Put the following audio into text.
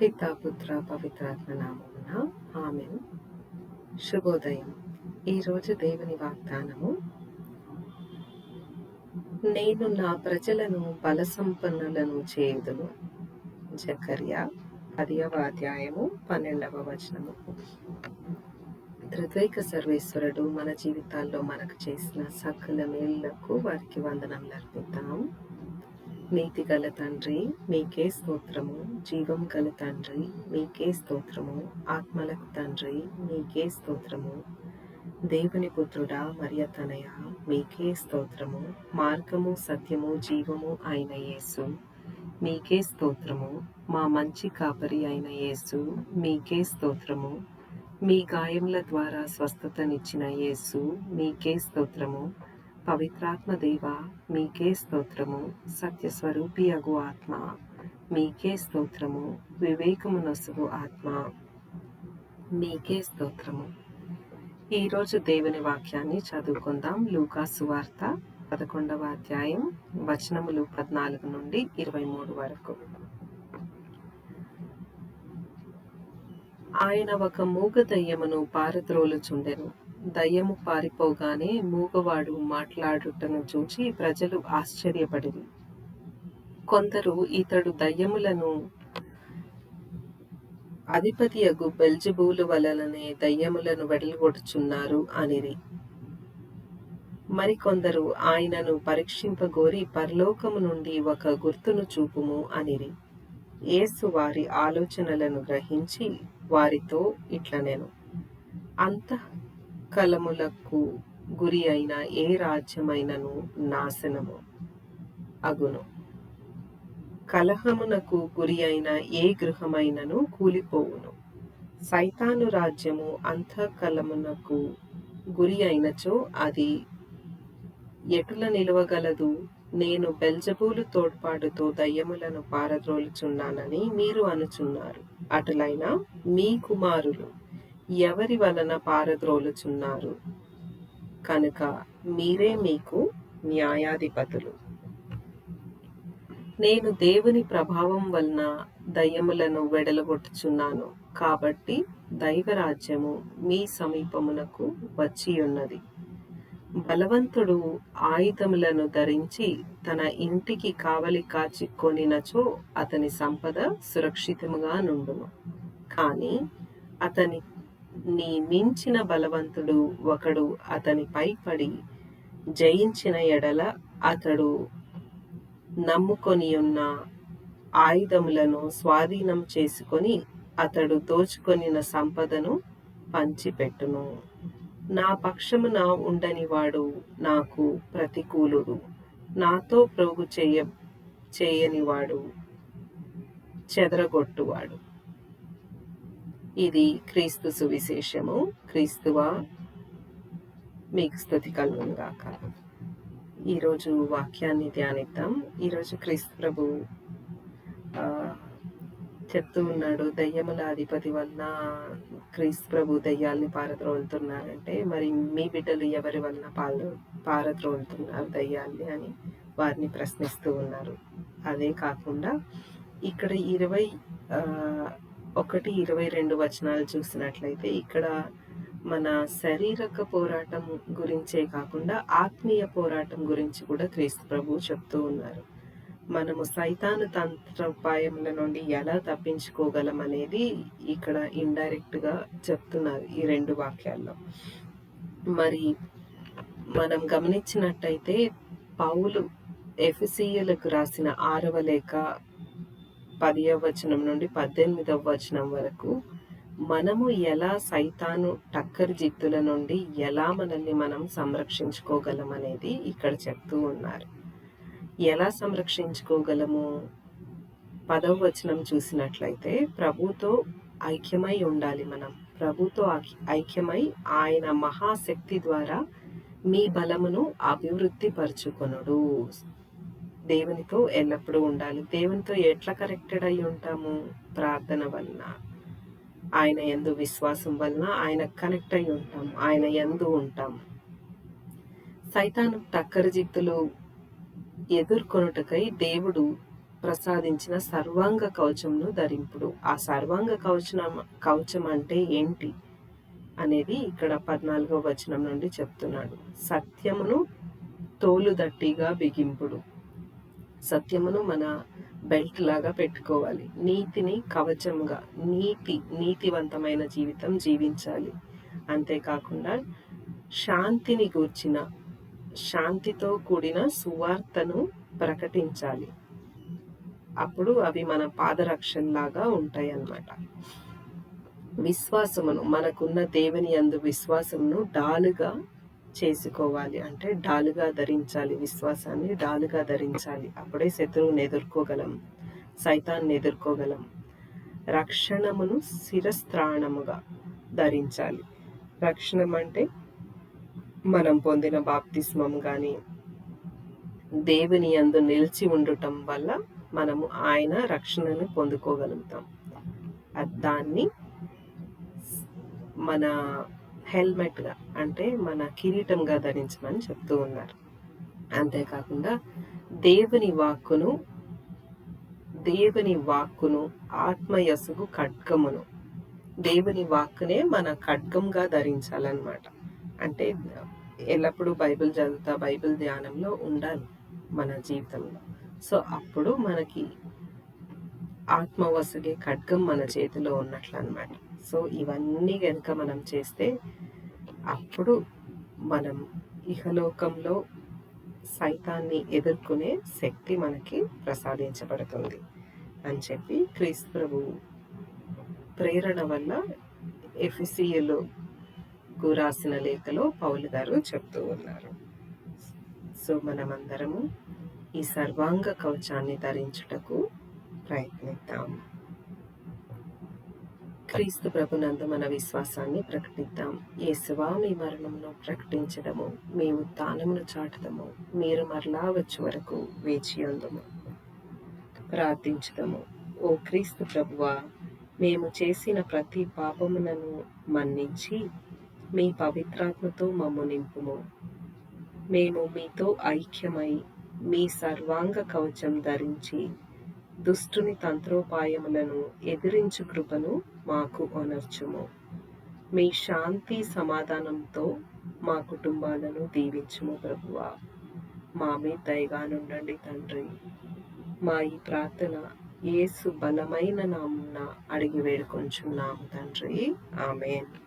పితాపుత్ర పవిత్రాత్మ నామమున ఆమె శుభోదయం. ఈరోజు దేవుని వాగ్దానము. నేను నా ప్రజలను బలసంపన్నులను చేయుదును. జకర్య పదియవ అధ్యాయము పన్నెండవ వచనము. త్రిద్వైక సర్వేశ్వరుడు మన జీవితాల్లో మనకు చేసిన సకల మేళ్ళకు వారికి వందనములు అర్పిద్దాం. నీతి గల తండ్రి మీకే స్తోత్రము. జీవం గల తండ్రి మీకే స్తోత్రము. ఆత్మలకు తండ్రి మీకే స్తోత్రము. దేవుని పుత్రుడా మరియ తనయ మీకే స్తోత్రము. మార్గము సత్యము జీవము అయిన యేసు మీకే స్తోత్రము. మా మంచి కాపరి అయిన యేసు మీకే స్తోత్రము. మీ గాయముల ద్వారా స్వస్థతనిచ్చిన యేసు మీకే స్తోత్రము. పవిత్రాత్మ దేవ మీకే స్తోత్రము. సత్యస్వరూపి అగు ఆత్మ మీకే స్తోత్రము. వివేకము నసుగు ఆత్మ మీకే స్తోత్రము. ఈరోజు దేవుని వాక్యాన్ని చదువుకుందాం. లూకాసు వార్త పదకొండవ అధ్యాయం వచనములు పద్నాలుగు నుండి ఇరవై మూడు వరకు. ఆయన ఒక మూగ దయ్యమును పారద్రోలుచుండెను. దయ్యము పారిపోగానే మూగవాడు మాట్లాడుటను చూచి ప్రజలు ఆశ్చర్యపడిరి. కొందరు ఇతడు దయ్యములను అధిపతి బెల్జిబూలు వలననే దయ్యములను వెడలగొడుచున్నారు అనిరి. మరికొందరు ఆయనను పరీక్షింపగోరి పరలోకము నుండి ఒక గుర్తును చూపుము అనిరి. యేసు వారి ఆలోచనలను గ్రహించి వారితో ఇట్లనెను. అంత కలములకు గురి అయిన ఏ రాజ్యమైనను నాశనము? అగును. కలహమునకు గురి అయిన ఏ గృహమైనను కూలిపోవును? సైతాను రాజ్యము అంతఃకలమునకు గురి అయినచో అది ఎటుల నిలవగలదు? నేను బెల్జబూలు తోడ్పాటుతో దయ్యములను పారద్రోలుచున్నానని మీరు అనుచున్నారు. అటులైన మీ కుమారులు ఎవరి వలన పారద్రోలుచున్నారు? కనుక మీరే మీకు న్యాయాధిపతులు. నేను దేవుని ప్రభావం వలన దయ్యములను వెడలగొట్టుచున్నాను. కాబట్టి దైవరాజ్యము మీ సమీపమునకు వచ్చి ఉన్నది బలవంతుడు ఆయుధములను ధరించి తన ఇంటికి కావలి కాచిక్కొనినచో అతని సంపద సురక్షితముగా నుండును. కానీ అతని నీ మించిన బలవంతుడు ఒకడు అతనిపై పడి జయించిన ఎడల అతడు నమ్ముకొని ఉన్న ఆయుధములను స్వాధీనం చేసుకొని అతడు దోచుకొనిన సంపదను పంచిపెట్టును. నా పక్షమున ఉండనివాడు నాకు ప్రతికూలుడు. నాతో ప్రోగు చేయ చేయనివాడు చెదరగొట్టువాడు. ఇది క్రీస్తు సువిశేషము. క్రీస్తువా మీకు స్థుతి కలుగునుగాక. ఈరోజు వాక్యాన్ని ధ్యానిద్దాం. ఈరోజు క్రీస్తు ప్రభు చెప్తూ ఉన్నాడు దయ్యముల అధిపతి వలన క్రీస్తు ప్రభు దయ్యాల్ని పారద్రోలుతున్నారంటే మరి మీ బిడ్డలు ఎవరి వలన పాలు పారద్రోలుతున్నారు దయ్యాల్ని? అని వారిని ప్రశ్నిస్తూ ఉన్నారు. అదే కాకుండా ఇక్కడ ఇరవై ఒకటి ఇరవై రెండు వచనాలు చూసినట్లయితే ఇక్కడ మన శారీరక పోరాటం గురించే కాకుండా ఆత్మీయ పోరాటం గురించి కూడా క్రీస్తు ప్రభు చెప్తూ ఉన్నారు. మనము సైతాను తంత్రోపాయముల నుండి ఎలా తప్పించుకోగలం అనేది ఇక్కడ ఇండైరెక్ట్గా చెప్తున్నారు ఈ రెండు వాక్యాల్లో. మరి మనం గమనించినట్టయితే పౌలు ఎఫ్సిఎలకు రాసిన ఆరవ లేఖ పదియవ వచనం నుండి పద్దెనిమిదవ వచనం వరకు మనము ఎలా సైతాను టక్కరి జిత్తుల నుండి ఎలా మనల్ని మనం సంరక్షించుకోగలం అనేది ఇక్కడ చెప్తూ ఉన్నారు. ఎలా సంరక్షించుకోగలము? పదవ వచనం చూసినట్లయితే ప్రభుతో ఐక్యమై ఉండాలి మనం. ప్రభుతో ఐక్యమై ఆయన మహాశక్తి ద్వారా మీ బలమును అభివృద్ధి పరుచుకొనుడు దేవునితో ఎల్లప్పుడూ ఉండాలి. దేవునితో ఎట్లా కరెక్టెడ్ అయి ఉంటాము? ప్రార్థన వలన ఆయన ఎందు విశ్వాసం వలన ఆయన కనెక్ట్ అయి ఉంటాం. ఆయన ఎందు ఉంటాం. సైతాను టక్కరజిత్తులు ఎదుర్కొనుటకై దేవుడు ప్రసాదించిన సర్వాంగ కవచంను ధరింపుడు. ఆ సర్వాంగ కవచం కవచం అంటే ఏంటి అనేది ఇక్కడ పద్నాలుగో వచనం నుండి చెప్తున్నాడు. సత్యమును తోలుదట్టిగా బిగింపుడు. సత్యమును మన బెల్ట్ లాగా పెట్టుకోవాలి. నీతిని కవచంగా నీతి నీతివంతమైన జీవితం జీవించాలి. అంతేకాకుండా శాంతిని గూర్చిన శాంతితో కూడిన సువార్తను ప్రకటించాలి. అప్పుడు అవి మన పాదరక్షణలాగా ఉంటాయి అన్నమాట విశ్వాసమును మనకున్న దేవుని అందు విశ్వాసమును డాలుగా చేసుకోవాలి అంటే డాలుగా ధరించాలి విశ్వాసాన్ని డాలుగా ధరించాలి. అప్పుడే శత్రువుని ఎదుర్కోగలం సైతాన్ని ఎదుర్కోగలం. రక్షణమును శిరస్త్రాణముగా ధరించాలి. రక్షణం అంటే మనం పొందిన బాప్తిస్మం కానీ దేవుని అందు నిలిచి ఉండటం వల్ల మనము ఆయన రక్షణను పొందుకోగలుగుతాం. దాన్ని మన హెల్మెట్గా అంటే మన కిరీటంగా ధరించమని చెప్తూ ఉన్నారు. అంతేకాకుండా దేవుని వాక్కును దేవుని వాక్కును ఆత్మయసుగు ఖడ్గమును దేవుని వాక్కునే మన ఖడ్గంగా ధరించాలన్నమాట. అంటే ఎల్లప్పుడూ బైబిల్ చదువుతా బైబిల్ ధ్యానంలో ఉండాలి మన జీవితంలో. సో అప్పుడు మనకి ఆత్మవసగే ఖడ్గం మన చేతిలో ఉన్నట్లు అనమాట సో ఇవన్నీ కనుక మనం చేస్తే అప్పుడు మనం ఇహలోకంలో సైతాన్ని ఎదుర్కొనే శక్తి మనకి ప్రసాదించబడుతుంది అని చెప్పి క్రీస్తు ప్రభు ప్రేరణ వల్ల ఎఫ్సియులు రాసిన లేఖలో పౌలు గారు చెప్తూ ఉన్నారు. సో మనమందరము ఈ సర్వాంగ కవచాన్ని ధరించుటకు ప్రయత్నిద్దాము క్రీస్తు ప్రభునందు మన విశ్వాసాన్ని ప్రకటిద్దాం. యేసువా మీ మరణమును ప్రకటించడము మేము తానమును చాటదము. మీరు మరలా వచ్చే వరకు వేచి ఉందము. ప్రార్థించదము. ఓ క్రీస్తు ప్రభువా మేము చేసిన ప్రతి పాపములను మన్నించి మీ పవిత్రాత్మతో మమ్ము నింపుము. మేము మీతో ఐక్యమై మీ సర్వాంగ కవచం ధరించి దుష్టుని తంత్రోపాయములను ఎదిరించు కృపను మాకు అనర్చుము. మీ శాంతి సమాధానంతో మా కుటుంబాలను దీవించుము ప్రభువా. మా మీద దయగానుండండి తండ్రి. మా ఈ ప్రార్థన ఏసు బలమైన నామున అడిగి వేడుకొంచున్నాము తండ్రి. ఆమెన్.